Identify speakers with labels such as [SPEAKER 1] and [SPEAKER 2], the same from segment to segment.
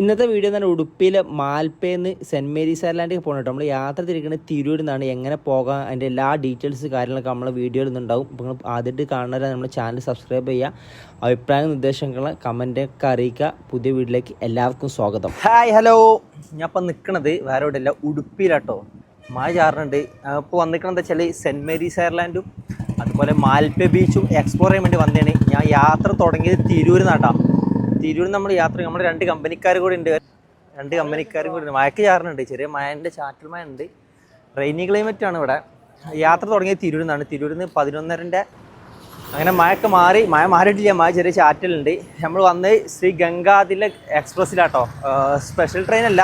[SPEAKER 1] ഇന്നത്തെ വീഡിയോ പറഞ്ഞാൽ ഉടുപ്പിയിലെ മാൽപ്പേന്ന് saint Mary's ഐലാൻഡിൽ പോകണം കേട്ടോ. നമ്മൾ യാത്ര തിരിക്കുന്നത് തിരൂരിൽ നിന്നാണ്. എങ്ങനെ പോകാം അതിന്റെ എല്ലാ ഡീറ്റെയിൽസ് കാര്യങ്ങളൊക്കെ നമ്മളെ വീഡിയോയിൽ നിന്നുണ്ടാവും. നിങ്ങൾ ആദ്യമായിട്ട് കാണുന്നവരെ നമ്മുടെ ചാനൽ സബ്സ്ക്രൈബ് ചെയ്യുക. അഭിപ്രായ നിർദ്ദേശങ്ങൾ കമന്റൊക്കെ അറിയിക്കുക. പുതിയ വീഡിയോയിലേക്ക് എല്ലാവർക്കും സ്വാഗതം. ഹായ് ഹലോ ഞാൻ ഇപ്പം നിൽക്കണത് വേറെ എവിടെയല്ല ഉടുപ്പിയിലാട്ടോ. മഴ ചാറുണ്ട് ഇപ്പോൾ വന്നിരിക്കണത് വെച്ചാൽ സെന്റ് മേരീസ് ഐർലാൻഡും അതുപോലെ മാൽപ്പ ബീച്ചും എക്സ്പ്ലോർ ചെയ്യാൻ വേണ്ടി വന്നതാണ്. ഞാൻ യാത്ര തുടങ്ങിയത് തിരൂരിൽ നാട്ടാ തിരൂർ നമ്മൾ യാത്ര നമ്മൾ രണ്ട് കമ്പനിക്കാർ കൂടെ ഉണ്ട്. രണ്ട് കമ്പനിക്കാരും കൂടെ ഉണ്ട്. മഴയ്ക്ക് ചാറിനുണ്ട് ചെറിയ മഴന്റെ ചാറ്റൽ മഴ ഉണ്ട് റെയിനി ക്ലൈമറ്റ് ആണ് ഇവിടെ. യാത്ര തുടങ്ങിയത് തിരൂരിൽ നിന്നാണ്. തിരൂരിൽ നിന്ന് പതിനൊന്നരന്റെ അങ്ങനെ മഴയൊക്കെ മാറി. മഴ മാറിയിട്ടില്ല. മഴ ചെറിയ ചാറ്റലുണ്ട്. നമ്മൾ വന്ന് ശ്രീ ഗംഗാതില എക്സ്പ്രസ്സിലാട്ടോ. സ്പെഷ്യൽ ട്രെയിൻ അല്ല.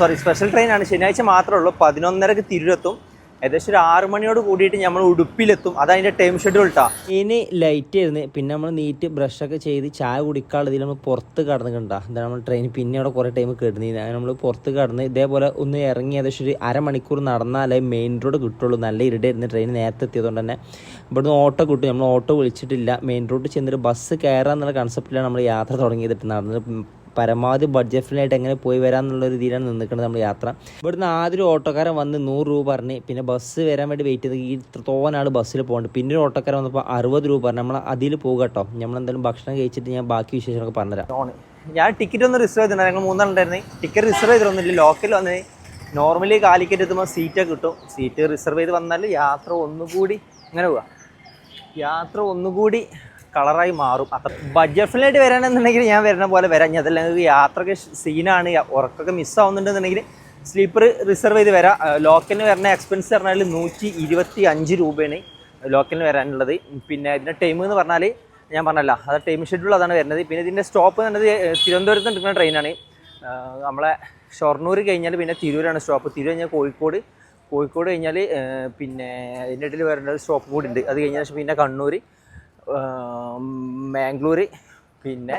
[SPEAKER 1] സോറി സ്പെഷ്യൽ ട്രെയിനാണ് ശനിയാഴ്ച മാത്രമേ ഉള്ളൂ. പതിനൊന്നരക്ക് തിരൂരെത്തും. ഏകദേശം ഒരു ആറ് മണിയോട് കൂടിയിട്ട് നമ്മൾ ഉടുപ്പിലെത്തും. അത് അതിന്റെ ടൈം ഷെഡ്യൂൾ ഇട്ടാ ഇനി ലൈറ്റ് ആയിരുന്നു. പിന്നെ നമ്മൾ നീറ്റ് ബ്രഷ് ഒക്കെ ചെയ്ത് ചായ കുടിക്കാനുള്ളതിൽ നമ്മൾ പുറത്ത് കടന്നിട്ടുണ്ടാ. എന്താണ് നമ്മൾ ട്രെയിൻ പിന്നെ അവിടെ കുറേ ടൈം കിടന്നിരുന്നത് അങ്ങനെ നമ്മൾ പുറത്ത് കടന്ന് ഇതേപോലെ ഒന്ന് ഇറങ്ങി ഏകദേശം ഒരു അരമണിക്കൂർ നടന്നാലേ മെയിൻ റോഡ് കിട്ടുള്ളൂ. നല്ല ഇരുടായിരുന്നു ട്രെയിൻ നേരത്തെ എത്തിയതുകൊണ്ട് തന്നെ. ഇവിടുന്ന് ഓട്ടോ കിട്ടും. നമ്മൾ ഓട്ടോ വിളിച്ചിട്ടില്ല. മെയിൻ റോഡ് ചെന്നിട്ട് ബസ് കയറാന്നുള്ള കൺസെപ്റ്റിലാണ് നമ്മൾ യാത്ര തുടങ്ങിയതിട്ട് നടന്നത് പരമാവധി ബഡ്ജറ്റ് ഫ്രീ ആയിട്ട് എങ്ങനെ പോയി വരാന്നുള്ള ഒരു രീതിയിലാണ് നിന്നിക്കുന്നത് നമ്മുടെ യാത്ര. ഇവിടുന്ന് ആദ്യം ഓട്ടോക്കാരൻ വന്ന് നൂറ് രൂപ പറഞ്ഞ് പിന്നെ ബസ് വരാൻ വേണ്ടി വെയിറ്റ് ചെയ്ത് ഈ തോന്നാണ് ബസ്സിൽ പോകുന്നുണ്ട് പിന്നെ ഒരു ഓട്ടോക്കാരൻ വന്നപ്പോൾ അറുപത് രൂപ പറഞ്ഞു നമ്മൾ അതിൽ പോകുക കേട്ടോ. നമ്മൾ എന്തായാലും ഭക്ഷണം കഴിച്ചിട്ട് ഞാൻ ബാക്കി വിശേഷങ്ങളൊക്കെ പറഞ്ഞുതരാം. ഞാൻ ടിക്കറ്റ് ഒന്ന് റിസർവ് ചെയ്തിട്ടുണ്ട്. ഞങ്ങൾ മൂന്നാളുണ്ടായിരുന്നു ടിക്കറ്റ് റിസർവ് ചെയ്തിട്ടൊന്നുമില്ല. ലോക്കൽ വന്ന് നോർമലി കാലിക്കറ്റ് എത്തുമ്പോൾ സീറ്റൊക്കെ കിട്ടും. സീറ്റ് റിസർവ് ചെയ്ത് വന്നാൽ യാത്ര ഒന്നുകൂടി അങ്ങനെ പോവാം? യാത്ര ഒന്നുകൂടി കളറായി മാറും. അത്ര ബഡ്ജറ്റ് ഫ്രീ ആയിട്ട് വരാനെന്നുണ്ടെങ്കിൽ ഞാൻ വരുന്ന പോലെ വരാം. ഞാൻ അതല്ലെങ്കിൽ യാത്രയ്ക്ക് സീനാണ് ഉറക്കൊക്കെ മിസ്സാവുന്നുണ്ടെന്നുണ്ടെങ്കിൽ സ്ലീപ്പർ റിസർവ് ചെയ്ത് വരാം. ലോക്കലിന് വരുന്ന എക്സ്പെൻസ് പറഞ്ഞാൽ നൂറ്റി ഇരുപത്തി അഞ്ച് രൂപയാണ് ലോക്കലിന് വരാനുള്ളത്. പിന്നെ ഇതിന്റെ ടൈം എന്ന് പറഞ്ഞാൽ ഞാൻ പറഞ്ഞല്ലോ അത് ടൈം ഷെഡ്യൂൾ അതാണ് വരുന്നത്. പിന്നെ ഇതിന്റെ സ്റ്റോപ്പ് എന്ന് പറഞ്ഞത് തിരുവനന്തപുരത്ത് നിൽക്കുന്ന ട്രെയിനാണ് നമ്മളെ ഷൊർണൂർ കഴിഞ്ഞാൽ പിന്നെ തിരൂരാണ് സ്റ്റോപ്പ് തിരൂർ കഴിഞ്ഞാൽ കോഴിക്കോട്. കോഴിക്കോട് കഴിഞ്ഞാൽ പിന്നെ അതിന്റെ ഇടയിൽ വരേണ്ട സ്റ്റോപ്പ് കൂടി ഉണ്ട്. അത് കഴിഞ്ഞ ശേഷം പിന്നെ കണ്ണൂർ മാംഗ്ലൂർ പിന്നെ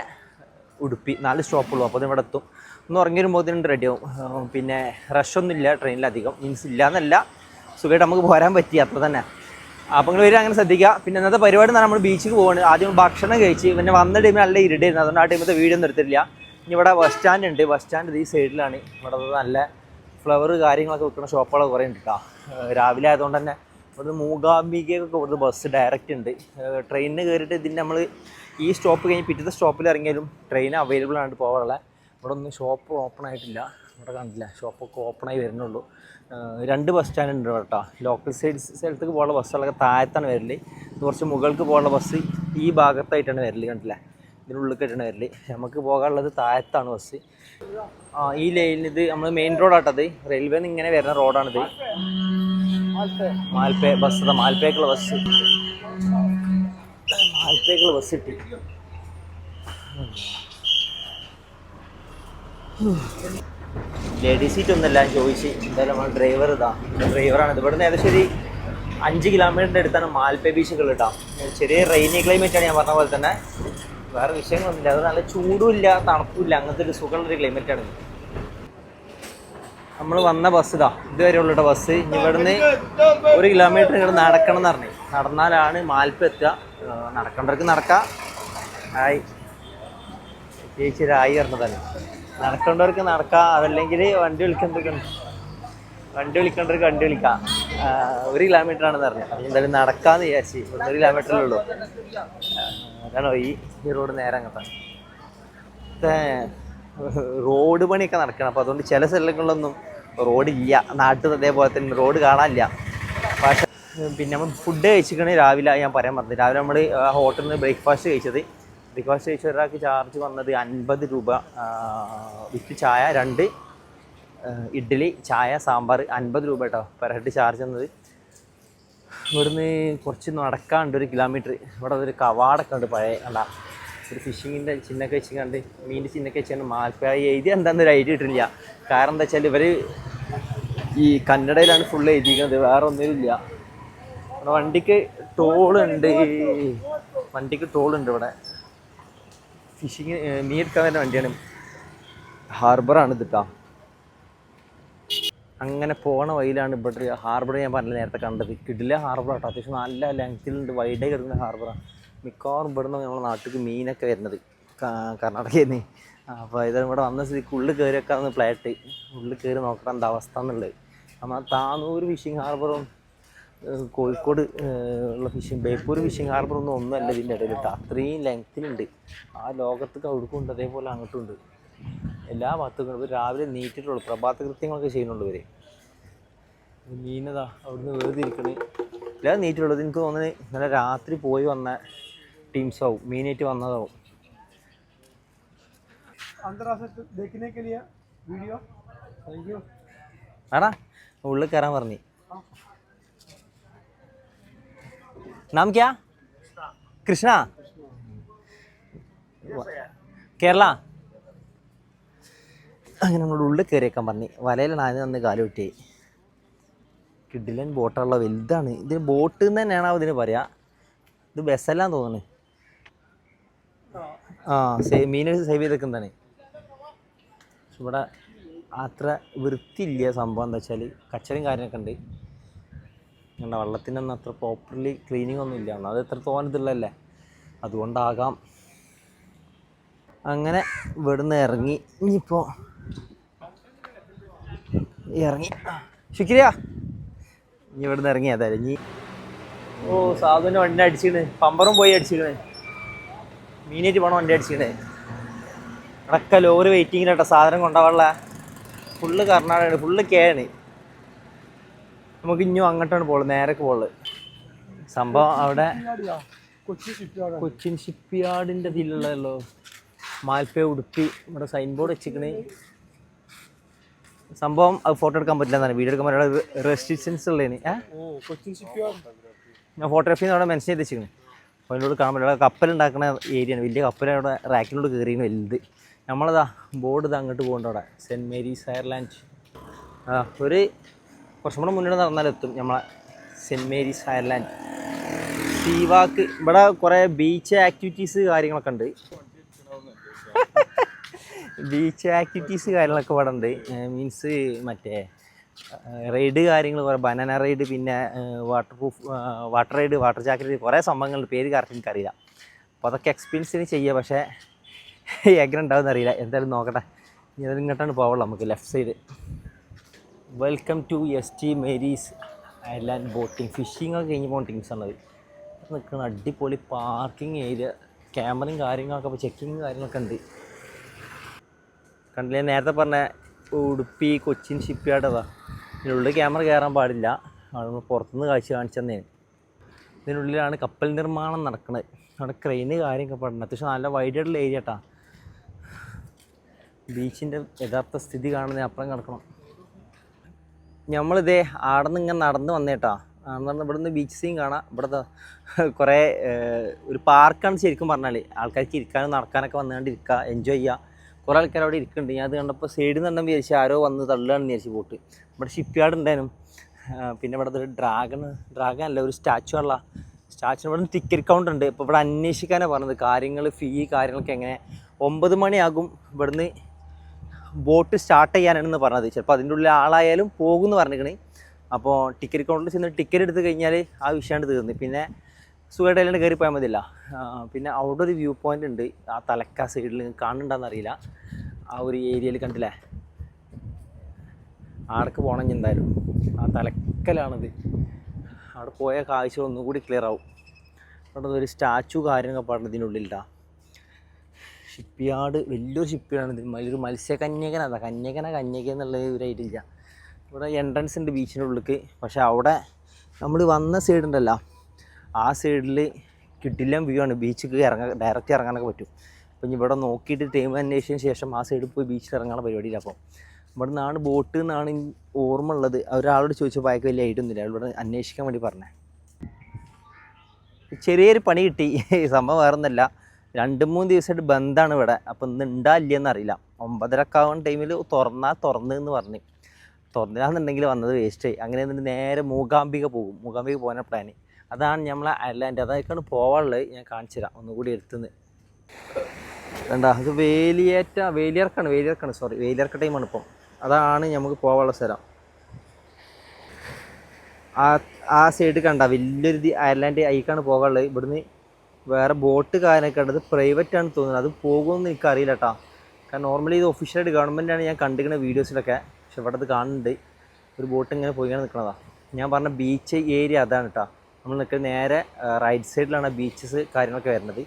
[SPEAKER 1] ഉടുപ്പി നാല് സ്റ്റോപ്പുള്ളൂ അപ്പോൾ ഇവിടെ എത്തും. ഒന്ന് ഉറങ്ങി വരുമ്പോഴത്തേനും ആവും. പിന്നെ റഷൊന്നുമില്ല ട്രെയിനിലധികം മീൻസ് ഇല്ല എന്നല്ല. സുഖമായിട്ട് നമുക്ക് പോരാൻ പറ്റി അത്ര തന്നെ. അപ്പോൾ നിങ്ങൾ വരും അങ്ങനെ ശ്രദ്ധിക്കുക. പിന്നെ ഇന്നത്തെ പരിപാടി എന്ന് നമ്മൾ ബീച്ചിൽ പോവാണ്. ആദ്യം ഭക്ഷണം കഴിച്ച് പിന്നെ വന്ന ടൈമിൽ നല്ല ഇരുടായിരുന്നു അതുകൊണ്ട് ആ ടൈമത്തെ വീഡിയോ എടുത്തിട്ടില്ല. ഇനി ഇവിടെ ബസ് സ്റ്റാൻഡ് ഉണ്ട്. ബസ് സ്റ്റാൻഡ് ഈ സൈഡിലാണ് ഇവിടെ നല്ല ഫ്ലവർ കാര്യങ്ങളൊക്കെ വിൽക്കുന്ന ഷോപ്പുകളൊക്കെ കുറേ ഉണ്ട് കേട്ടോ രാവിലെ ആയതുകൊണ്ട് തന്നെ ഇവിടുന്ന് മൂകാംബികയൊക്കെ ഇവിടുന്ന് ബസ് ഡയറക്റ്റ് ഉണ്ട്. ട്രെയിനിന് കയറിയിട്ട് ഇതിന്റെ നമ്മൾ ഈ സ്റ്റോപ്പ് കഴിഞ്ഞ് പിറ്റത്തെ സ്റ്റോപ്പിൽ ഇറങ്ങിയാലും ട്രെയിൻ അവൈലബിൾ ആണ് പോകാറുള്ളത് ഇവിടെ ഒന്നും ഷോപ്പ് ഓപ്പൺ ആയിട്ടില്ല. ഇവിടെ കണ്ടില്ല ഷോപ്പൊക്കെ ആയി വരുന്നുള്ളൂ. രണ്ട് ബസ് സ്റ്റാൻഡ് ഉണ്ട് കേട്ടോ. ലോക്കൽ സൈഡ് സ്ഥലത്തേക്ക് പോകാനുള്ള ബസ്സുകളൊക്കെ താഴത്താണ് വരൽ. കുറച്ച് മുകൾക്ക് പോകാനുള്ള ബസ് ഈ ഭാഗത്തായിട്ടാണ് വരൽ കണ്ടില്ലേ? ഇതിനുള്ളിലേക്കായിട്ടാണ് വരൽ. നമുക്ക് പോകാനുള്ളത് താഴത്താണ് ബസ് ആ ഈ ലൈനിൽ ഇത് നമ്മൾ മെയിൻ റോഡാട്ടത് റെയിൽവേ നിന്ന് ഇങ്ങനെ വരുന്ന റോഡാണിത് മാൽപ്പേ. ബസ് ഇതാ മാൽപ്പേക്കുള്ള ബസ്. മാൽപ്പേക്കുള്ള ബസ് കിട്ടി. ലേഡീസ് സീറ്റ് ഒന്നല്ല ചോദിച്ച്. എന്തായാലും ഡ്രൈവർ ഇതാ. ഡ്രൈവറാണ്. ഇവിടുന്ന് ഏകദേശം അഞ്ച് കിലോമീറ്ററിന്റെ അടുത്താണ് മാൽപ്പേ ബീച്ചുകൾ കേട്ടോ. ചെറിയ റെയിനി ക്ലൈമറ്റ് ആണ് ഞാൻ പറഞ്ഞ പോലെ തന്നെ. വേറെ വിഷയങ്ങളൊന്നുമില്ല. അത് നല്ല ചൂടും ഇല്ല തണുപ്പും ഇല്ല. അങ്ങനത്തെ ഒരു സുഖമുള്ളൊരു ക്ലൈമറ്റ് ആണ്. നമ്മൾ വന്ന ബസ് ഇതാ. ഇതുവരെ ഉള്ള ബസ് ഇവിടുന്ന് ഒരു കിലോമീറ്റർ ഇങ്ങോട്ട് നടക്കണം എന്ന് പറഞ്ഞു. നടന്നാലാണ് മാൽപ്പ എത്തുക. നടക്കേണ്ടവർക്ക് നടക്കാം. ആയി. ചേച്ചി രായി പറഞ്ഞതല്ലേ നടക്കേണ്ടവർക്ക് നടക്കാം. അതല്ലെങ്കിൽ വണ്ടി വിളിക്കേണ്ടവർക്ക് വണ്ടി വിളിക്കേണ്ടവർക്ക് വണ്ടി വിളിക്കാം. ഒരു കിലോമീറ്റർ ആണെന്ന് പറഞ്ഞു. അപ്പം എന്തായാലും നടക്കാന്ന് വിചാരിച്ചു. ഇവിടുന്ന് ഒരു കിലോമീറ്ററേ ഉള്ളൂ. അതാണോ ഈ ഈ റോഡ് നേരെ അങ്ങോട്ടാണ്. റോഡ് പണിയൊക്കെ നടക്കണം. അപ്പോൾ അതുകൊണ്ട് ചില സ്ഥലങ്ങളിലൊന്നും റോഡില്ല നാട്ടിൽ അതേപോലെ തന്നെ റോഡ് കാണാനില്ല. പക്ഷേ പിന്നെ നമ്മൾ ഫുഡ് കഴിച്ചിരിക്കണേ രാവിലെ. ഞാൻ പറയാൻ പറഞ്ഞത് രാവിലെ നമ്മൾ ഹോട്ടലിൽ നിന്ന് ബ്രേക്ക്ഫാസ്റ്റ് കഴിച്ചത്. ബ്രേക്ക്ഫാസ്റ്റ് കഴിച്ച ഒരാൾക്ക് ചാർജ് വന്നത് അൻപത് രൂപ. വിത്ത് ചായ രണ്ട് ഇഡ്ഡലി ചായ സാമ്പാർ. അൻപത് രൂപ കേട്ടോ പെർ ഹെഡ് ചാർജ് വന്നത്. ഇവിടുന്ന് കുറച്ച് നടക്കാണ്ട് ഒരു കിലോമീറ്റർ ഇവിടെ ഒരു കവാടൊക്കെ ഉണ്ട് പഴയ കണ്ട. ഒരു ഫിഷിങ്ങിന്റെ ചിഹ്നമൊക്കെ വെച്ച് കണ്ട് മീനിന്റെ ചിഹ്നമൊക്കെ വെച്ചുകൊണ്ട് മാൽപ്പായി എഴുതി എന്താണെന്ന് ഒരു ഐഡിയ ഇട്ടില്ല കാരണം എന്താ വെച്ചാൽ ഇവർ ഈ കന്നഡയിലാണ് ഫുൾ എഴുതിയിരിക്കുന്നത്. വേറെ ഒന്നുമില്ല വണ്ടിക്ക് ടോളുണ്ട് വണ്ടിക്ക് ടോളുണ്ട് ഇവിടെ. ഫിഷിങ് മീൻ എടുക്കാൻ വരുന്ന വണ്ടിയാണ്. ഹാർബറാണ് ഇത് ട്ടോ. അങ്ങനെ പോണ വഴിയിലാണ് ഇവിടെ ഹാർബർ ഞാൻ പറഞ്ഞ നേരത്തെ കണ്ടത്. കിടില ഹാർബർ കേട്ടോ അത്യാവശ്യം നല്ല ലെങ്ത്തിലുണ്ട് വൈഡായി കിടക്കുന്ന ഹാർബറാണ് മിക്കവാറും ഇവിടുന്ന് നമ്മുടെ നാട്ടിലേക്ക് മീനൊക്കെ വരുന്നത് കർണാടകയിൽ നിന്ന് അപ്പോൾ ഇത് ഇവിടെ വന്ന സ്ഥിതിക്ക് ഉള്ളിൽ കയറി വെക്കാമെന്ന് പ്ലേറ്റ് ഉള്ളിൽ കയറി നോക്കണം എന്താ അവസ്ഥ എന്നുള്ളത്. നമ്മൾ താനൂർ ഫിഷിംഗ് ഹാർബറും കോഴിക്കോട് ഉള്ള ഫിഷിംഗ് ബേപ്പൂർ ഫിഷിംഗ് ഹാർബറൊന്നും ഒന്നുമല്ല ഇതിന്റെ ഇടയിൽ കേട്ടോ അത്രയും ലെങ്ത്തിലുണ്ട് ആ ലോകത്തൊക്കെ അവിടേക്കും ഉണ്ട് അതേപോലെ അങ്ങോട്ടും ഉണ്ട്. എല്ലാ ഭാഗത്തും ഇവർ രാവിലെ നീറ്റിട്ടുള്ളൂ. പ്രഭാത കൃത്യങ്ങളൊക്കെ ചെയ്യുന്നുണ്ട് ഇവർ മീനതാ അവിടുന്ന് വേർതിരിക്കണേ. എല്ലാം നീറ്റിലുള്ളത് എനിക്ക് തോന്നുന്നത് ഇന്നലെ രാത്രി പോയി വന്ന
[SPEAKER 2] ടീംസോ മെയിനായിട്ട് വന്നതോ
[SPEAKER 1] ആടാ ഉള്ളിൽ കയറാൻ പറഞ്ഞു. നാം ക്യാ കൃഷ്ണ? കേരള? അങ്ങനെ നമ്മുടെ ഉള്ളിൽ കയറിയേക്കാൻ പറഞ്ഞു. വലയിൽ ആദ്യം അന്ന് കാലം കിട്ടി കിഡിലൻ ബോട്ടുള്ള വലുതാണ്. ഇതിന് ബോട്ട് എന്ന് തന്നെയാണ് അതിന് പറയാ? ഇത് ബെസ്സല്ലാന്ന് തോന്നുന്നത് ആ സേവ് മീൻ സേവ് ചെയ്തേക്കുന്നതാണ് ഇവിടെ അത്ര വൃത്തിയില്ല സംഭവം എന്താ വെച്ചാൽ കച്ചറയും കാര്യമൊക്കെ ഉണ്ട്. ഞങ്ങളുടെ വെള്ളത്തിനൊന്നും അത്ര പ്രോപ്പർലി ക്ലീനിങ് ഒന്നും ഇല്ല. അത് എത്ര തോന്നത്തില്ലല്ലേ. അതുകൊണ്ടാകാം. അങ്ങനെ ഇവിടുന്ന് ഇറങ്ങി. ഇനിയിപ്പോൾ ഇറങ്ങി. ശുക്രിയ. ഇനി ഇവിടുന്ന് ഇറങ്ങി. അതായത് ഇനി ഓ സാധുവിന്റെ വണ്ടി അടിച്ചിക്കണ് പമ്പറും പോയി അടിച്ചിക്കണ് മീനേറ്റ് പോണ വണ്ടി അടിച്ചിട്ട് അടക്ക ലോറി വെയിറ്റിങ്ങിലാട്ടോ സാധനം കൊണ്ടുപോകാനുള്ള. ഫുള്ള് കർണാടകയാണ് ഫുള്ള് കേണ് നമുക്ക് ഇനിയും അങ്ങോട്ടാണ് പോകുള്ളത് നേരൊക്കെ പോകുള്ളത് സംഭവം അവിടെ കൊച്ചിൻ ഷിപ്പ് യാർഡിന്റെ ഇതിലുള്ളതല്ലോ. മാൽപ്പേ ഉടുപ്പി നമ്മുടെ സൈൻ ബോർഡ് വെച്ചിരിക്കണേ. സംഭവം അത് ഫോട്ടോ എടുക്കാൻ പറ്റില്ല എന്നാണ്. വീഡിയോ എടുക്കാൻ പറ്റില്ല. റെസ്ട്രിക്ഷൻസ് ഉള്ളതിന്. ഞാൻ ഫോട്ടോഗ്രാഫി അവിടെ മെൻഷൻ ചെയ്ത് വെച്ചിരിക്കുന്നു അപ്പോൾ അതിനോട് കാണാൻ പറ്റില്ല കപ്പൽ ഉണ്ടാക്കുന്ന ഏരിയയാണ് വലിയ കപ്പൽ അവിടെ റാക്കിനോട് കയറിയാണ് വലുത്. നമ്മളതാ ബോർഡ് ഇത് അങ്ങോട്ട് പോകേണ്ട അവിടെ. സെന്റ് മേരീസ് അയർലാൻഡ് ആ ഒരു കുറച്ചും കൂടെ മുന്നോട്ട് നടന്നാലെത്തും നമ്മളെ സെന്റ് മേരീസ് അയർലാൻഡ് സീവാക്ക് ഇവിടെ കുറേ ബീച്ച് ആക്ടിവിറ്റീസ് കാര്യങ്ങളൊക്കെ ഉണ്ട്. ബീച്ച് ആക്ടിവിറ്റീസ് കാര്യങ്ങളൊക്കെ ഇവിടെ ഉണ്ട്. മീൻസ് മറ്റേ റൈഡ് കാര്യങ്ങൾ കുറേ ബനാന റൈഡ് പിന്നെ waterproof water ride water jacket കുറേ സംഭവങ്ങളുണ്ട് പേര് കറക്റ്റ് എനിക്കറിയില്ല. അപ്പോൾ അതൊക്കെ എക്സ്പീരിയൻസിന് ചെയ്യുക പക്ഷേ എങ്ങനെ ഉണ്ടാവും അറിയില്ല. എന്തായാലും നോക്കട്ടെ. ഇനി ഇങ്ങോട്ടാണ് പോവുള്ളൂ നമുക്ക് left side welcome to S T Mary's island boating fishing ഒക്കെ കഴിഞ്ഞ് പോകുന്ന ടീംസാണത് നിൽക്കുന്ന അടിപൊളി പാർക്കിംഗ് ഏരിയ ക്യാമറയും കാര്യങ്ങളൊക്കെ ഇപ്പോൾ ചെക്കിങ് കാര്യങ്ങളൊക്കെ ഉണ്ട്. കണ്ടില്ലേ നേരത്തെ പറഞ്ഞ ഉടുപ്പി കൊച്ചിൻ ഷിപ്പ് യാർഡ് ഇതിനുള്ളിൽ ക്യാമറ കയറാൻ പാടില്ല. നമ്മൾ പുറത്തുനിന്ന് കാഴ്ച കാണിച്ചു ഇതിനുള്ളിലാണ് കപ്പൽ നിർമ്മാണം നടക്കുന്നത് അവിടെ ക്രെയിന് കാര്യമൊക്കെ പഠനം അത്യാവശ്യം നല്ല വൈഡ് ആയിട്ടുള്ള ഏരിയ കേട്ടാ ബീച്ചിന്റെ യഥാർത്ഥ സ്ഥിതി കാണുന്നതിന് അപ്പുറം കിടക്കണം. നമ്മളിതേ ആടെ നിന്ന് ഇങ്ങനെ നടന്ന് വന്നേട്ടാ. നടന്ന് നിന്ന് ബീച്ച് സീൻ കാണാം. ഇവിടുത്തെ കുറേ ഒരു പാർക്കാണ് ശരിക്കും പറഞ്ഞാൽ ആൾക്കാർക്ക് ഇരിക്കാനും നടക്കാനൊക്കെ വന്നുകൊണ്ട് ഇരിക്കുക എൻജോയ് ചെയ്യുക. കുറേ ആൾക്കാർ അവിടെ ഇരിക്കുന്നുണ്ട്. ഞാൻ അത് കണ്ടപ്പോൾ സൈഡിൽ നിന്ന് കണ്ടപ്പോൾ വിചാരിച്ചു ആരോ വന്ന് തള്ളുകയാണെന്ന് വിചാരിച്ചു പോട്ട് ഇവിടെ ഷിപ്പ് യാർഡ് ഉണ്ടായിരുന്നു പിന്നെ ഇവിടെ ഒരു ഡ്രാഗൺ ഡ്രാഗൺ അല്ല ഒരു സ്റ്റാച്ചു ഉള്ള സ്റ്റാച്ചു ഇവിടെ ടിക്കറ്റ് കൗണ്ട് ഉണ്ട്. ഇപ്പോൾ ഇവിടെ അന്വേഷിക്കാനാണ് പറഞ്ഞത്. കാര്യങ്ങൾ ഫീ കാര്യങ്ങളൊക്കെ എങ്ങനെ? ഒമ്പത് മണിയാകും ഇവിടുന്ന് ബോട്ട് സ്റ്റാർട്ട് ചെയ്യാനാണെന്ന് പറഞ്ഞത്. ചിലപ്പോൾ അതിന്റെ ഉള്ളിൽ ആളായാലും പോകുമെന്ന് പറഞ്ഞിരിക്കണേ. അപ്പോൾ ടിക്കറ്റ് കൗണ്ടറിൽ ചെന്ന് ടിക്കറ്റ് എടുത്ത് കഴിഞ്ഞാൽ ആ വിഷയമാണ് തീർന്നത് പിന്നെ സുഖമായിട്ട് കയറി പോയാൽ മതിയല്ല പിന്നെ അവിടെ ഒരു വ്യൂ പോയിന്റ് ഉണ്ട്. ആ തലക്ക സൈഡിൽ കാണുന്നുണ്ടെന്ന് അറിയില്ല. ആ ഒരു ഏരിയയിൽ കണ്ടില്ലേ? ആടക്ക് പോകണം എന്തായാലും. ആ തലക്കലാണിത്. അവിടെ പോയ കാഴ്ച ഒന്നുകൂടി ക്ലിയർ ആവും. അവിടെ ഒരു സ്റ്റാച്ചു കാര്യങ്ങളൊക്കെ പറഞ്ഞത് ഇതിനുള്ളിലിട്ടാ ഷിപ്പ് യാർഡ് വലിയൊരു ഷിപ്പ് യാർഡാണിത് വലിയൊരു മത്സ്യകന്യകനാണ് കന്യകന കന്യക എന്നുള്ള ഒരു ഐഡിയ ഇല്ല. ഇവിടെ എൻട്രൻസ് ഉണ്ട് ബീച്ചിന്റെ ഉള്ളിലേക്ക് പക്ഷേ അവിടെ നമ്മൾ വന്ന സൈഡ് ഉണ്ടല്ലോ. ആ സൈഡിൽ കിട്ടില്ല വ്യൂ ആണ്. ബീച്ചിൽ ഇറങ്ങാൻ ഡയറക്റ്റ് ഇറങ്ങാനൊക്കെ പറ്റും. അപ്പം ഇവിടെ നോക്കിയിട്ട് ടൈം അന്വേഷിച്ചതിന് ശേഷം ആ സൈഡിൽ പോയി ബീച്ചിൽ ഇറങ്ങാനുള്ള പരിപാടിയില്ല അപ്പം. ഇവിടെ നിന്നാണ് ബോട്ട് എന്നാണ് ഓർമ്മ ഉള്ളത് ഒരാളോട് ചോദിച്ചപ്പോൾ അയക്ക് വലിയ ഐഡിയ ഒന്നുമില്ല. ഇവിടെ അന്വേഷിക്കാൻ വേണ്ടി പറഞ്ഞേ. ചെറിയൊരു പണി കിട്ടി. സംഭവം വേറെ ഒന്നല്ല രണ്ട് മൂന്ന് ദിവസമായിട്ട് ബന്ധാണ് ഇവിടെ. അപ്പം ഇന്ന് ഉണ്ടാ ഇല്ലയെന്ന് അറിയില്ല. ഒമ്പതരക്കാവുന്ന ടൈമിൽ തുറന്നാൽ തുറന്ന് എന്ന് പറഞ്ഞു. തുറന്നില്ലാന്നുണ്ടെങ്കിൽ വന്നത് വേസ്റ്റായി അങ്ങനെ നേരെ മൂകാംബിക പോകും. മൂകാംബിക പോകാനാണ് പ്ലാന് അതാണ് നമ്മളെ അയർലാൻഡ് അതൊക്കെയാണ് പോവാനുള്ളത്. ഞാൻ കാണിച്ചു തരാം ഒന്നുകൂടി എടുത്തുനിന്ന്. വേണ്ട അത് വേലിയേറ്റ വേലിയർക്കാണ് വേലിയർക്കാണ്. സോറി വേലിയർക്ക ടൈമാണ് ഇപ്പം. അതാണ് നമുക്ക് പോവാനുള്ള സ്ഥലം. ആ ആ സൈഡ് കണ്ട വലിയൊരു അയർലാൻഡ് അയക്കാണ് പോകാനുള്ളത് ഇവിടുന്ന് വേറെ ബോട്ട് കാര്യമൊക്കെ ഉണ്ടത് പ്രൈവറ്റ് ആണ് തോന്നുന്നത്. അത് പോകുമെന്ന് എനിക്കറിയില്ല കേട്ടോ കാരണം നോർമലി ഇത് ഒഫീഷ്യലായിട്ട് ഗവൺമെന്റാണ് ഞാൻ കണ്ടിരിക്കുന്ന വീഡിയോസിലൊക്കെ പക്ഷെ ഇവിടെ അത് കാണുന്നുണ്ട്. ഒരു ബോട്ട് ഇങ്ങനെ പോയിങ്ങനെ നിൽക്കുന്നതാണ് ഞാൻ പറഞ്ഞ ബീച്ച് ഏരിയ അതാണ് കേട്ടോ നമ്മൾ നിൽക്കുന്ന നേരെ റൈറ്റ് സൈഡിലാണ് ബീച്ചസ് കാര്യങ്ങളൊക്കെ വരുന്നത്.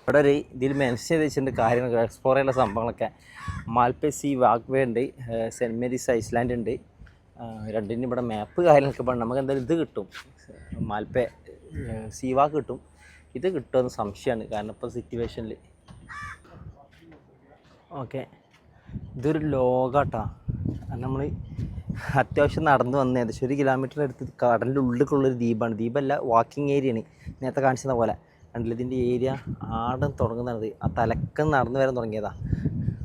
[SPEAKER 1] ഇവിടെ ഒരു ഇതിൽ മെൻഷൻ ചെയ്ത് വെച്ചിട്ടുണ്ട് കാര്യങ്ങളൊക്കെ എക്സ്പ്ലോർ ചെയ്യുന്ന സംഭവങ്ങളൊക്കെ. മാൽപ്പേ സീ വാക്ക് വേ ഉണ്ട് സെന്റ് മേരീസ് ഐസ്ലാൻഡ് ഉണ്ട്. രണ്ടിനും ഇവിടെ മാപ്പ് കാര്യങ്ങളൊക്കെ പറഞ്ഞു നമുക്ക് എന്തായാലും ഇത് കിട്ടും. മാൽപ്പേ സീ വാക്ക് കിട്ടും. ഇത് കിട്ടുമെന്ന് സംശയമാണ് കാരണം ഇപ്പോൾ സിറ്റുവേഷനിൽ ഓക്കെ ഇതൊരു ലോകാട്ടാ. നമ്മൾ അത്യാവശ്യം നടന്നു വന്ന്. ഏകദേശം ഒരു കിലോമീറ്റർ അടുത്ത് കടലിന്റെ ഉള്ളിലേക്കുള്ളൊരു ദ്വീപാണ്. ദ്വീപല്ല വാക്കിംഗ് ഏരിയയാണ് നേരത്തെ കാണിച്ചത് പോലെ. കണ്ടില്ല? ഇതിന്റെ ഏരിയ ആടം തുടങ്ങുന്നത് ആ തലക്കം നടന്നു വരാൻ തുടങ്ങിയതാ.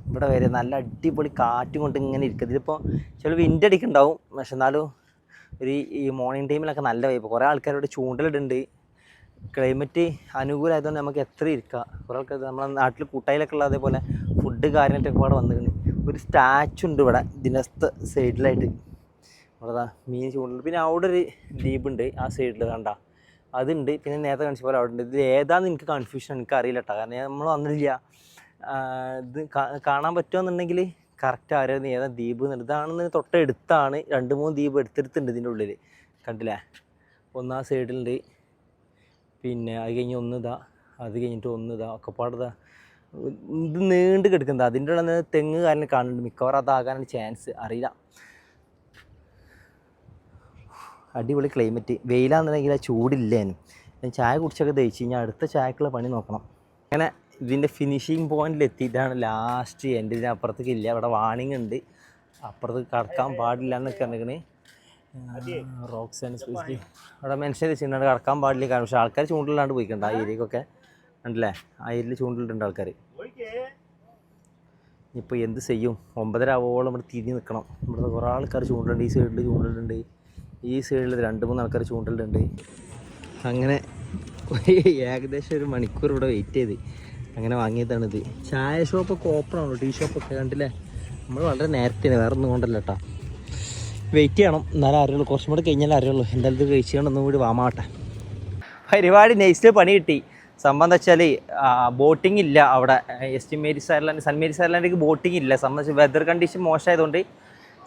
[SPEAKER 1] ഇവിടെ വരെ നല്ല അടിപൊളി കാറ്റും കൊണ്ട് ഇങ്ങനെ ഇരിക്കും ഇതിലിപ്പോൾ ചില വിൻഡ് അടിക്കുന്നുണ്ടാവും. പക്ഷെ എന്നാലും ഒരു ഈ മോർണിംഗ് ടൈമിലൊക്കെ നല്ല വൈബ് കുറേ ആൾക്കാരോട് ചൂണ്ടലിടുന്നുണ്ട്. ക്ലൈമറ്റ് അനുകൂലമായതുകൊണ്ട് നമുക്ക് എത്ര ഇരിക്കുക കുറേ ആൾക്കാർ നമ്മളെ നാട്ടിൽ കൂട്ടായിലൊക്കെ ഉള്ള അതേപോലെ ഫുഡ് കാര്യങ്ങളൊക്കെ ഇവിടെ വന്നിട്ടുണ്ട്. ഒരു സ്റ്റാച്ചു ഉണ്ട് ഇവിടെ ഇതിനകത്ത് സൈഡിലായിട്ട്. അവിടെ മീൻ ചൂണ്ടുണ്ട് പിന്നെ അവിടെ ഒരു ദ്വീപുണ്ട് ആ സൈഡിൽ കണ്ട. അതുണ്ട് പിന്നെ നേരത്തെ കാണിച്ച പോലെ അവിടെ ഉണ്ട് ഇത് ഏതാന്ന് എനിക്ക് കൺഫ്യൂഷൻ എനിക്ക് അറിയില്ല കേട്ടോ കാരണം നമ്മൾ വന്നില്ല. ഇത് കാണാൻ പറ്റുമെന്നുണ്ടെങ്കിൽ കറക്റ്റ് ആരായിരുന്നു ഏതാ ദ്വീപ് എന്നുള്ളത് ഇതാണെന്ന് തൊട്ടടുത്താണ്. രണ്ട് മൂന്ന് ദ്വീപ് എടുത്തെടുത്തുണ്ട് ഇതിന്റെ ഉള്ളിൽ കണ്ടില്ലേ? ഒന്നാം സൈഡിലുണ്ട്. പിന്നെ അത് കഴിഞ്ഞ് ഒന്ന് ഇതാ അത് കഴിഞ്ഞിട്ട് ഒന്ന് ഇതാ ഒക്കെ പാടതാ ഇത് നീണ്ടു കിടക്കുന്നത് അതിന്റെ ഉള്ള തെങ്ങ് കാരണം കാണുന്നുണ്ട്. മിക്കവാറും അതാകാനാണ് ചാൻസ് അറിയില്ല. അടിപൊളി ക്ലൈമറ്റ് വെയിലാണെന്നുണ്ടെങ്കിൽ ആ ചൂടില്ലേനും ഞാൻ ചായ കുടിച്ചൊക്കെ ദഹിച്ച് കഴിഞ്ഞാൽ അടുത്ത ചായക്കുള്ള പണി നോക്കണം. അങ്ങനെ ഇതിന്റെ ഫിനിഷിങ് പോയിന്റിൽ എത്തി. ഇതാണ് ലാസ്റ്റ് എന്റെ ഇതിന് അപ്പുറത്തേക്ക് ഇല്ല. അവിടെ വാണിംഗ് ഉണ്ട്. അപ്പുറത്ത് കടക്കാൻ പാടില്ല എന്നൊക്കെ ഉണ്ടെങ്കിൽ റോക്സ് ആൻഡ് അവിടെ മെൻഷൻ വെച്ചിട്ടുണ്ട് കടക്കാൻ പാടില്ല. കാരണം പക്ഷേ ആൾക്കാർ ചൂണ്ടിലാണ്ട് പോയിക്കണ്ട ആ ഏരിയക്കൊക്കെ. ഉണ്ടല്ലേ? ആ ഏരിയയിൽ ചൂണ്ടിലിട്ടുണ്ട് ആൾക്കാർ ഇപ്പോൾ എന്ത് ചെയ്യും? ഒമ്പതര ആവോളം ഇവിടെ തിരിഞ്ഞ് നിൽക്കണം ഇവിടെ കുറേ ആൾക്കാർ ചൂണ്ടലുണ്ട് ഈ സൈഡിൽ ചൂണ്ടലുണ്ട് ഈ സൈഡിൽ രണ്ട് മൂന്ന് ആൾക്കാർ ചൂണ്ടലുണ്ട് അങ്ങനെ ഏകദേശം ഒരു മണിക്കൂർ ഇവിടെ വെയിറ്റ് ചെയ്ത്. അങ്ങനെ വാങ്ങിയതാണിത്. ചായ ഷോപ്പൊക്കെ ഓപ്പൺ ആണല്ലോ ടീ ഷോപ്പൊക്കെ കണ്ടില്ലേ? നമ്മൾ വളരെ നേരത്തെ വേറെ ഒന്നും കൊണ്ടല്ല കേട്ടോ വെയിറ്റ് ചെയ്യണം എന്നാലും അറിയുള്ളൂ. കുറച്ചും കൂടെ കഴിഞ്ഞാലേ അറിയുള്ളൂ. എന്തായാലും ഇത് കഴിച്ച് കൊണ്ട് ഒന്നും കൂടി വാമാവട്ടെ പരിപാടി നെക്സ്റ്റ് പണി കിട്ടി. വെച്ചാൽ ബോട്ടിംഗ് ഇല്ല അവിടെ. S T Mary's island saint Mary's ഐർലാൻഡിലേക്ക് boating ഇല്ല സംബന്ധിച്ച് വെതർ കണ്ടീഷൻ മോശമായതുകൊണ്ട്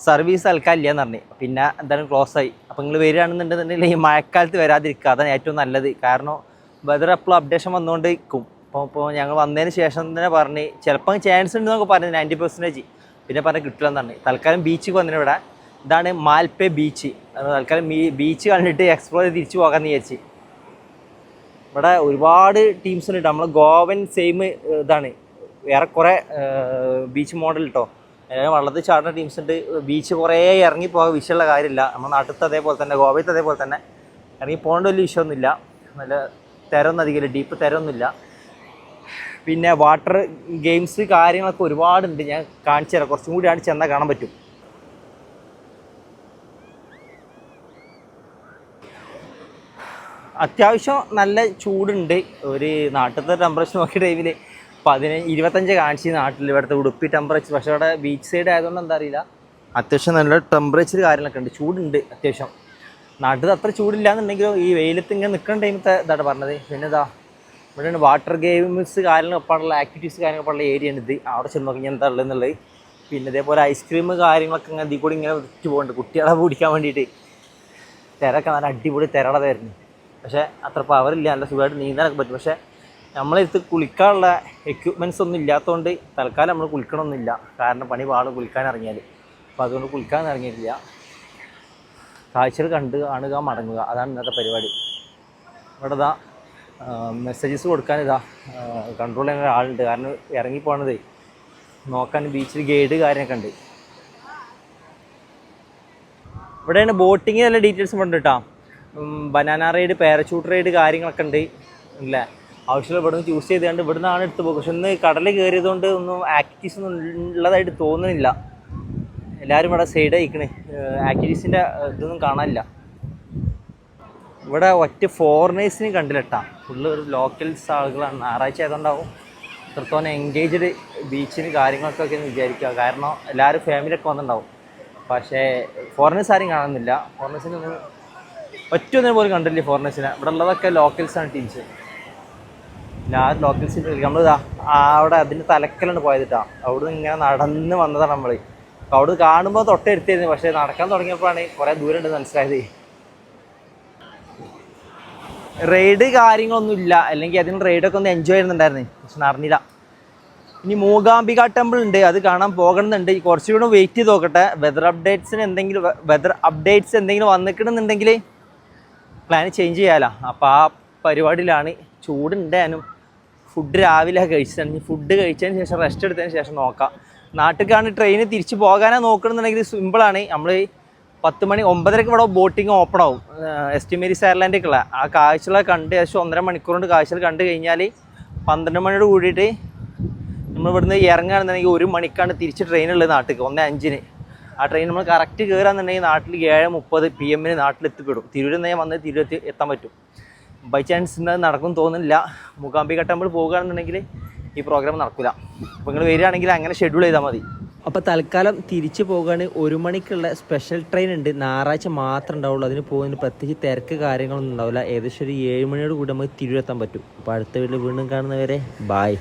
[SPEAKER 1] സർവീസ് തൽക്കാലില്ല എന്ന് പറഞ്ഞു. പിന്നെ എന്തായാലും ക്ലോസ് ആയി. അപ്പോൾ നിങ്ങൾ വരികയാണെന്നുണ്ടെന്നുണ്ടെങ്കിൽ ഈ മഴക്കാലത്ത് വരാതിരിക്കുക. അതാണ് ഏറ്റവും നല്ലത്. കാരണം വെതർ എപ്പോഴും അപ്ഡേഷൻ വന്നുകൊണ്ട് നിൽക്കും അപ്പോൾ ഇപ്പോൾ ഞങ്ങൾ വന്നതിന് ശേഷം തന്നെ പറഞ്ഞ് ചിലപ്പോൾ ചാൻസ് ഉണ്ട് ഉണ്ടെന്നൊക്കെ പറഞ്ഞു നയന്റി പെർസെന്റേജ് പിന്നെ പറഞ്ഞ് കിട്ടില്ല എന്ന് പറഞ്ഞു. തൽക്കാലം ബീച്ചിൽ വന്നിട്ട് ഇവിടെ. ഇതാണ് മാൽപ്പേ ബീച്ച് തൽക്കാലം ബീച്ച് കണ്ടിട്ട് എക്സ്പ്ലോർ ചെയ്ത് തിരിച്ചു പോകാമെന്ന് വിചാരിച്ച്. ഇവിടെ ഒരുപാട് ടീംസ് ഉണ്ട് നമ്മൾ ഗോവൻ സെയിം ഇതാണ്. വേറെ കുറേ ബീച്ച് മോഡൽ കേട്ടോ വള്ളത്തിൽ ചാടുന്ന ടീംസ് ഉണ്ട്. ബീച്ച് കുറേ ഇറങ്ങി പോകാൻ വിഷയമുള്ള കാര്യമില്ല. നമ്മുടെ നാട്ടിലത്തെ അതേപോലെ തന്നെ ഗോവയത്തെ അതേപോലെ തന്നെ ഇറങ്ങി പോകേണ്ട വലിയ വിഷയമൊന്നുമില്ല. നല്ല തിരമൊന്നും അധികമില്ല. ഡീപ്പ് തിരമൊന്നുമില്ല പിന്നെ വാട്ടർ ഗെയിംസ് കാര്യങ്ങളൊക്കെ ഒരുപാടുണ്ട്. ഞാൻ കാണിച്ചു തരാം കുറച്ചും കൂടി ആണ് ചെന്നാൽ കാണാൻ പറ്റും. അത്യാവശ്യം നല്ല ചൂടുണ്ട്. ഒരു നാട്ടിലത്തെ ടെമ്പറേച്ചർ നോക്കിയ ടൈമിൽ പതിനഞ്ച് ഇരുപത്തഞ്ച് കാണിച്ച് നാട്ടിൽ ഇവിടുത്തെ ഉടുപ്പി ടെമ്പറേച്ചർ പക്ഷേ അവിടെ ബീച്ച് സൈഡ് ആയതുകൊണ്ട് എന്താ അറിയില്ല. അത്യാവശ്യം നല്ല ടെമ്പറേച്ചർ കാര്യങ്ങളൊക്കെ ഉണ്ട്. ചൂടുണ്ട് അത്യാവശ്യം. നാട്ടിൽ അത്ര ചൂടില്ല എന്നുണ്ടെങ്കിലും ഈ വെയിലത്ത് ഇങ്ങനെ നിൽക്കുന്ന ടൈമത്തെ ഇതാണ് പറഞ്ഞത്. പിന്നെ ഇതാ ഇവിടെയാണ് വാട്ടർ ഗെയിംസ് കാര്യങ്ങളൊക്കെയുള്ള ആക്ടിവിറ്റീസ് കാര്യങ്ങളൊക്കെയുള്ള ഏരിയ ആണ് ഇത്. അവിടെ ചെന്ന് നോക്കി എന്താ ഉള്ളതെന്നുള്ളത്. പിന്നെ ഇതേപോലെ ഐസ്ക്രീം കാര്യങ്ങളൊക്കെ ഇങ്ങനെ ഇതിൽ കൂടി ഇങ്ങനെ വിറ്റ് പോകുന്നുണ്ട് കുട്ടികളെ പിടിക്കാൻ വേണ്ടിയിട്ട്. തിരക്കെ നല്ല അടിപൊളി തിരളതായിരുന്നു പക്ഷേ അത്ര പവർ ഇല്ല. നല്ല സുഖമായിട്ട് നീന്താനൊക്കെ പറ്റും. പക്ഷേ നമ്മളെടുത്ത് കുളിക്കാനുള്ള എക്യുപ്മെന്റ്സ് ഒന്നും ഇല്ലാത്തതുകൊണ്ട് തൽക്കാലം നമ്മൾ കുളിക്കണമൊന്നുമില്ല കാരണം പണി പാടും കുളിക്കാൻ ഇറങ്ങിയാൽ അപ്പോൾ അതുകൊണ്ട് കുളിക്കാൻ ഇറങ്ങിയിട്ടില്ല. കാഴ്ചകൾ കണ്ട് കാണുക മടങ്ങുക. അതാണ് ഇന്നത്തെ പരിപാടി. ഇവിടെ ഇതാ മെസ്സേജസ് കൊടുക്കാൻ ഇതാ കൺട്രോൾ ചെയ്യുന്ന ഒരാളുണ്ട്. കാരണം ഇറങ്ങിപ്പോണതേ നോക്കാൻ ബീച്ചിൽ ഗൈഡ് കാര്യമൊക്കെ ഉണ്ട്. ഇവിടെയാണ് ബോട്ടിങ് നല്ല ഡീറ്റെയിൽസ് ഉണ്ട് കേട്ടോ ബനാന റൈഡ് പാരഷൂട്ട് റൈഡ് കാര്യങ്ങളൊക്കെ ഉണ്ട്. ഇല്ല. ആവശ്യമുള്ള ഇവിടെ നിന്ന് ചൂസ് ചെയ്തുകൊണ്ട് ഇവിടെ നിന്നാണ് എടുത്ത് പോകുക. പക്ഷെ ഇന്ന് കടലിൽ കയറിയതുകൊണ്ട് ഒന്നും ആക്ടിവിറ്റീസ് ഒന്നും ഉള്ളതായിട്ട് തോന്നുന്നില്ല. എല്ലാവരും ഇവിടെ സൈഡ് അയക്കണേ ആക്ടിവിറ്റീസിന്റെ ഇതൊന്നും കാണാനില്ല. ഇവിടെ ഒറ്റ ഫോറിനേഴ്സിന് കണ്ടില്ലട്ടാ ഫുള്ള് ഒരു ലോക്കൽസ് ആളുകളാണ്. ഞായറാഴ്ച ആയതുകൊണ്ടാവും എത്രത്തോളം എൻഗേജ്ഡ് ബീച്ചിന് കാര്യങ്ങളൊക്കെ എന്ന് വിചാരിക്കുക. കാരണം എല്ലാവരും ഫാമിലിയൊക്കെ വന്നിട്ടുണ്ടാവും. പക്ഷേ ഫോറിനേഴ്സ് ആരും കാണുന്നില്ല. ഫോറിനേഴ്സിനൊന്നും ഒറ്റ ഒന്നിനെ പോലും കണ്ടില്ലേ ഫോറിനേഴ്സിനെ ഇവിടെ ഉള്ളതൊക്കെ ലോക്കൽസാണ് ടീംസ് ഞാൻ ലോക്കൽസിൽ നമ്മൾ അവിടെ അതിന്റെ തലക്കലാണ് പോയതിട്ടാ. അവിടെ ഇങ്ങനെ നടന്ന് വന്നതാണ് നമ്മൾ അവിടെ കാണുമ്പോൾ തൊട്ടടുത്തായിരുന്നു പക്ഷേ നടക്കാൻ തുടങ്ങിയപ്പോഴാണ് കുറേ ദൂരം ഉണ്ടെന്ന് മനസ്സിലായത്. റെയ്ഡ് കാര്യങ്ങളൊന്നും ഇല്ല. അല്ലെങ്കിൽ അതിന് റൈഡൊക്കെ ഒന്ന് എൻജോയ് ചെയ്യുന്നുണ്ടായിരുന്നു. പക്ഷെ നടന്നില്ല. ഇനി മൂകാംബിക ടെമ്പിൾ ഉണ്ട്. അത് കാണാൻ പോകണമെന്നുണ്ട്. കുറച്ചുകൂടെ വെയിറ്റ് ചെയ്ത് നോക്കട്ടെ. വെതർ അപ്ഡേറ്റ്സിന് എന്തെങ്കിലും വെതർ അപ്ഡേറ്റ്സ് എന്തെങ്കിലും വന്നിക്കണമെന്നുണ്ടെങ്കിൽ പ്ലാൻ ചേഞ്ച് ചെയ്യാലോ. അപ്പോൾ ആ പരിപാടിയിലാണ് ചൂടുണ്ടാനും ഫുഡ് രാവിലെ കഴിച്ചതാണ്. ഫുഡ് കഴിച്ചതിന് ശേഷം റെസ്റ്റ് എടുത്തതിന് ശേഷം നോക്കാം. നാട്ടിലേക്കാണ് ട്രെയിന് തിരിച്ച് പോകാനാണ് നോക്കണമെന്നുണ്ടെങ്കിൽ സിമ്പിളാണ് നമ്മൾ പത്ത് മണി ഒമ്പതരക്ക് ഇവിടെ ബോട്ടിങ് ഓപ്പൺ ആവും. എസ്റ്റിമേരീസ് എയർലൈൻഡേക്കുള്ള ആ കാഴ്ചകളെ കണ്ട് ഏകദേശം ഒന്നര മണിക്കൂർ കൊണ്ട് കാഴ്ചകൾ കണ്ടു കഴിഞ്ഞാൽ പന്ത്രണ്ട് മണിയോട് കൂടിയിട്ട് നമ്മൾ ഇവിടുന്ന് ഇറങ്ങുകയാണെന്നുണ്ടെങ്കിൽ ഒരു മണിക്കാണ് തിരിച്ച് ട്രെയിനുള്ളത് നാട്ടിലേക്ക്. ഒന്നേ അഞ്ചിന്. ആ ട്രെയിൻ നമ്മൾ കറക്റ്റ് കയറാന്നുണ്ടെങ്കിൽ നാട്ടിൽ ഏഴ് മുപ്പത് പി എമ്മിന് നാട്ടിലെത്തിപ്പെടും. തിരൂരിൽ നിന്ന് വന്ന് തിരുവത്തി എത്താൻ പറ്റും. ബൈ ചാൻസ് ഇന്നത് നടക്കും തോന്നുന്നില്ല. മൂകാംബിക ടെമ്പിൾ പോകുകയാണെന്നുണ്ടെങ്കിൽ ഈ പ്രോഗ്രാം നടക്കില്ല അപ്പോൾ നിങ്ങൾ വരികയാണെങ്കിൽ അങ്ങനെ ഷെഡ്യൂൾ ചെയ്താൽ മതി. അപ്പോൾ തൽക്കാലം തിരിച്ചു പോകുകയാണെങ്കിൽ ഒരു മണിക്കുള്ള സ്പെഷ്യൽ ട്രെയിൻ ഉണ്ട്. ഞായറാഴ്ച മാത്രമേ ഉണ്ടാവുള്ളൂ. അതിന് പോകുന്നതിന് പ്രത്യേകിച്ച് തിരക്ക് കാര്യങ്ങളൊന്നും ഉണ്ടാവില്ല. ഏകദേശം ഒരു ഏഴ് മണിയോട് കൂടി നമുക്ക് തിരുവെത്താൻ പറ്റും. അപ്പോൾ അടുത്ത വീട്ടിൽ വീണ്ടും കാണുന്നവരെ ബായ്